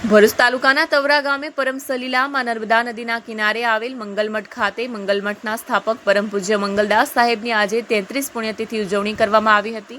ભરૂચ તાલુકાના તવરા ગામે પરમ સલીલામાં નર્મદા નદીના કિનારે આવેલ મંગલમઠ ખાતે મંગલમઠના સ્થાપક પરમ પૂજ્ય મંગલદાસ સાહેબની આજે તેત્રીસ પુણ્યતિથિ ઉજવણી કરવામાં આવી હતી.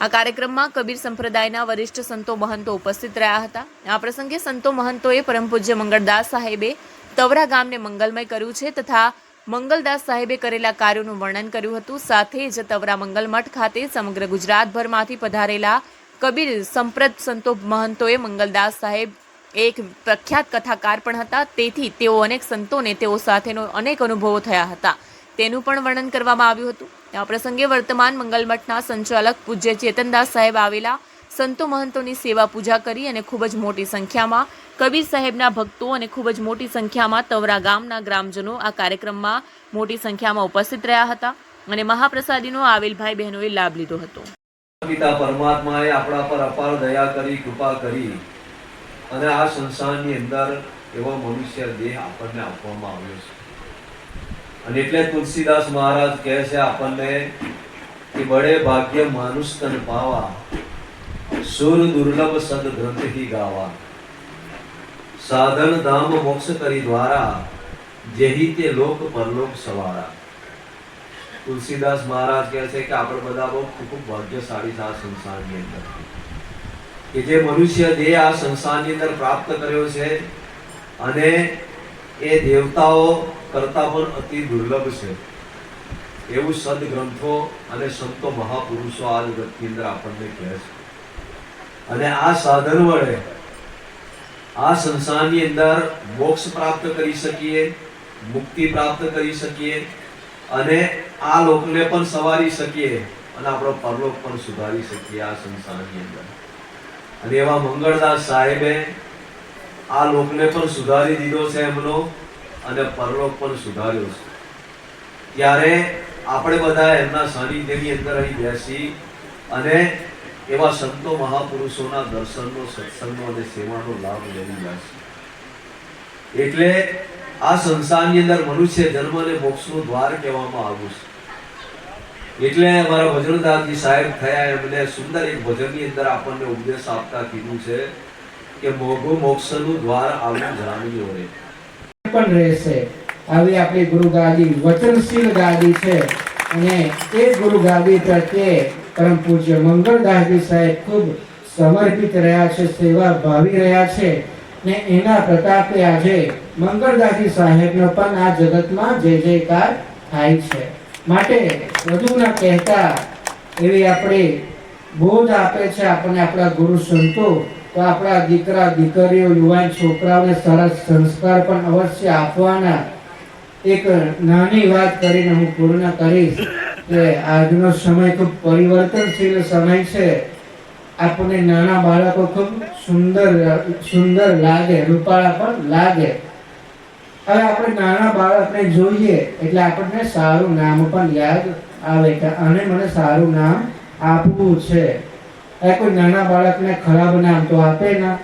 આ કાર્યક્રમમાં કબીર સંપ્રદાયના વરિષ્ઠ સંતો મહંતો ઉપસ્થિત રહ્યા હતા. આ પ્રસંગે સંતો મહંતોએ પરમ પૂજ્ય મંગળદાસ સાહેબે તવરા ગામને મંગલમય કર્યું છે તથા મંગલદાસ સાહેબે કરેલા કાર્યોનું વર્ણન કર્યું હતું. સાથે જ તવરા મંગલમઠ ખાતે સમગ્ર ગુજરાતભરમાંથી પધારેલા કબીર સંપ્રદ સંતો મહંતોએ મંગલદાસ સાહેબ એક પ્રખ્યાત કથાકાર પણ હતા. તેથી તેઓ અનેક સંતોને તેઓ સાથેનો અનેક અનુભવો થયા હતા. તેનું પણ વર્ણન કરવામાં આવ્યું હતું. આ પ્રસંગે વર્તમાન મંગલમઠના સંચાલક પૂજ્ય ચેતનદાસ સાહેબ આવેલા સંતો મહંતોની સેવા પૂજા કરી અને ખૂબ જ મોટી સંખ્યામાં કબીર સાહેબના ભક્તો અને ખૂબ જ મોટી સંખ્યામાં તવરા ગામના ગ્રામજનો આ કાર્યક્રમમાં મોટી સંખ્યામાં ઉપસ્થિત રહ્યા હતા અને મહાપ્રસાદીનો આવેલભાઈ બહેનોએ લાભ લીધો હતો. પિતા પરમાત્માએ આપણા પર અપાર દયા કરી, કૃપા કરી. અને આ સંસારની અંદર એવો મનુષ્ય દેહ આપણને આપવામાં આવ્યો છે. અને એટલે તુલસીદાસ મહારાજ કહે છે, આપણને કે બડે ભાગ્ય માનુષ તન પાવા, સુર દુર્લભ સદ ગ્રંથ ગાવા. સાધન ધામ મોક્ષ કરી દ્વારા, જેહી તે લોક પરલોક સવારા. તુલસીદાસ મહારાજ કહે છે કે આપણે બધા બહુ ખૂબ ભાગ્યશાળી છે આ સંસારની અંદર. કે જે મનુષ્ય દેહ આ સંસારની અંદર પ્રાપ્ત કર્યો છે અને એ દેવતાઓ કરતા પણ અતિ દુર્લભ છે. એવું સદગ્રંથો અને સંતો મહાપુરુષો આ જગતની અંદર આપણને કહે છે. અને આ સાધન વડે આ સંસારની અંદર મોક્ષ પ્રાપ્ત કરી શકીએ, મુક્તિ પ્રાપ્ત કરી શકીએ અને આ લોકને પણ સવારી શકીએ અને આપણો પરલોક પણ સુધારી શકીએ આ સંસારની અંદર. અને એવા મંગળદાસ સાહેબે આ લોકને પણ સુધારી દીધો છે એમનો અને પરલોક પણ સુધાર્યો છે. ત્યારે આપણે બધા એમના સાનિધ્યની અંદર અહીં બેસી અને એવા સંતો મહાપુરુષોના દર્શનનો, સત્સંગનો અને સેવાનો લાભ લઈ રહ્યા છે એટલે આ સંસારની અંદર મનુષ્ય જન્મ અને મોક્ષનું દ્વાર કહેવામાં આવ્યું છે. એટલે અમારા ભજનદાસજી સાહેબ થયા, એમને સુંદર એક ભજનની અંદર આપણને ઉપદેશ આપતા કીધું છે કે મોઘું મોક્ષનું દ્વાર આવું જાણ્યું હોય. પણ રહેશે. આવી આપણી ગુરુ ગાદી વચનશીલ ગાદી છે અને એ ગુરુ ગાદી પ્રત્યે પરમ પૂજ્ય મંગળદાસજી સાહેબ ખૂબ સમર્પિત રહ્યા છે, સેવા ભાવી રહ્યા છે ને એના પ્રતાપે આજે મંગળદાસજી સાહેબનો પણ આ જગતમાં જય જયકાર થાય છે. માટે વધુ ના કહેતા એવી આપણે બોધ આપે છે આપણને આપણા ગુરુ સંતો, તો આપણા દીકરા, દીકરીઓ, યુવાન છોકરાઓને સારા સંસ્કાર પણ અવશ્ય આપવાના એક નાની વાત કરીને હું પૂર્ણ કરીશ કે આજનો સમય ખૂબ પરિવર્તનશીલ સમય છે. આપણને નાના બાળકો ખૂબ સુંદર સુંદર લાગે, રૂપાળા પણ લાગે. હવે આપણે નાના બાળકને જોઈએ એટલે આપણને સારું નામ પણ યાદ આવે કે આને મને સારું નામ આપવું છે. એ કોઈ નાના બાળકને ખરાબ નામ તો આપે ના.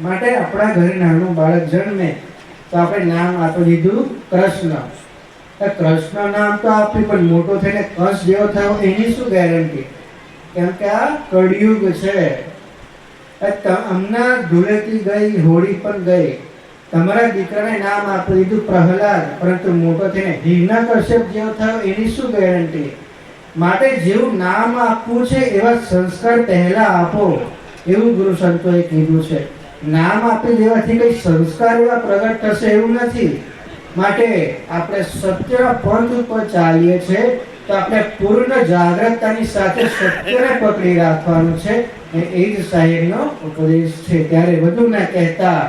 માટે આપણા ઘરે નાનું બાળક જન્મે તો આપણે નામ આપી દીધું કૃષ્ણ. એ કૃષ્ણ નામ તો આપ્યું, પણ મોટો થઈને કંસ જેવો થયો, એની શું ગેરંટી કેમ કે આ કળિયુગ છે. ત- હમણાં ધૂળેટી ગઈ, હોળી પણ ગઈ. તમારા દીકરાને નામ આપી દીધું પ્રહલાદ, પરંતુ મોટો થઈને હિરના કશ્યપ જેવો થયો એની શું ગેરંટી માટે જેવું નામ આપવું છે એવા સંસ્કાર પહેલા આપો. એવું ગુરુ સંતોએ કીધું છે. નામ આપી દેવાથી કઈ સંસ્કાર એવા પ્રગટ થશે એવું નથી. માટે આપણે સત્યના પંથ ઉપર ચાલીએ છે તો આપણે પૂર્ણ જાગ્રતતાની સાથે સત્યને પકડી રાખવાનું છે. એ જ સાહેબનો ઉપદેશ છે. ત્યારે વધુ ના કહેતા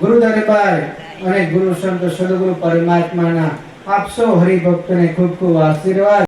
ગુરુ દરબાર અને ગુરુ સંત સદગુરુ પરમાત્માના આપસો હરિભક્તને ખૂબ ખૂબ આશીર્વાદ.